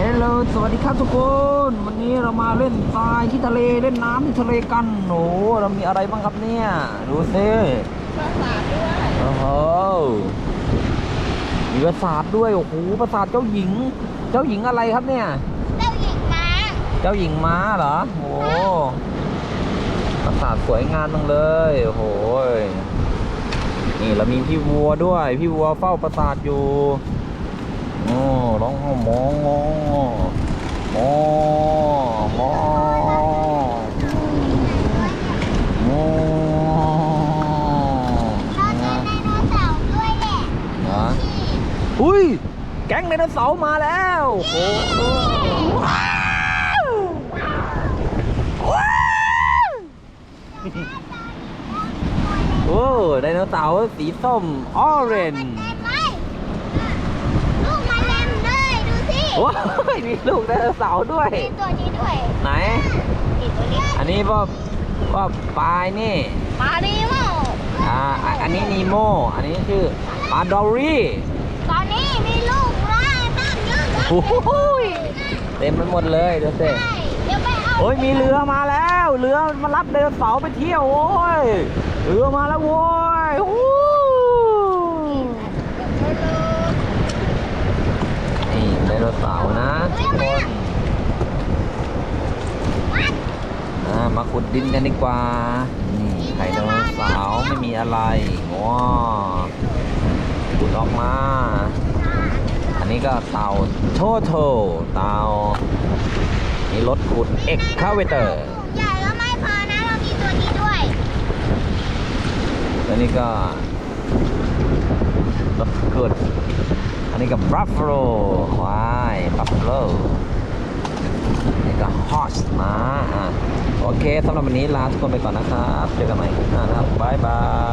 ฮลโหลสวัสดีครับทุกคน วันนี้เรามาเล่นทรายที่ทะเลเล่นน้ำที่ทะเลกันโอ้โหเรามีอะไรบ้างครับเนี่ย ดูสิปราสาทด้วยโอ้โหมีปราสาทด้วยโอ้โหปราสาทเจ้าหญิง เจ้าหญิงอะไรครับเนี่ย เจ้าหญิงม้า เจ้าหญิงม้าเหรอโอ้โหปราสาทสวยงามจังเลยโอ้โหนี่เรามีพี่วัวด้วย พี่วัวเฝ้าปราสาทอยู่โอ้ร้องมองมองมองมองมอง เราเจอไดโนเสาร์ด้วยแหละ นะ ที่ อุ้ย แก๊งไดโนเสาร์มาแล้วโอ้โหว้าวว้าวโอ้ไดโนเสาร์สีส้มออเรนจ์เห็นไหมลูกมันเต็มเลยดูสิโอ้ยมีลูกไดโนเสาร์ด้วย มีตัวนี้ด้วย ไหนมีตัวนี้อันนี้ว่าว่าปลายนี่มาดีมั้งอ่าอะอันนี้นีโม อันนี้ชื่อปลาดอรี่ ตอนนี้มีลูกร้ายตั้งเยอะเลย โอ้โหยเต็มไปหมดเลยเดี๋ยวสิใช่เดี๋ยวไปเอาโอ้ยมีเรือมาแล้ว เรือมารับไดโนเสาร์ไปเที่ยวโอ้ยเรือมาแล้วโว้ยโอ้โหนี่ไดโนเสาร์นะทุกคนอ่ามาขุดดินกันดีกว่า นี่ไข่ไดโนเสาร์ไม่มีอะไรว้าขุดออกมาอั นนี้ก็เตาโทโทเตานี่รถขุดเอ็กคาเวเตอร์ใหญ่แล้วไม่พอนะเรามีตัวนี้ด้วยแล้วนี่ก็รถขุดอันนี้ก็บัฟฟาโลควายบัฟฟาโลนี่ก็ฮอสนะอะโอเคสำหรับวันนี้ลาทุกคนไปก่อนนะครับ เจอกันใหม่คลิปหน้านะครับบ๊ายบาย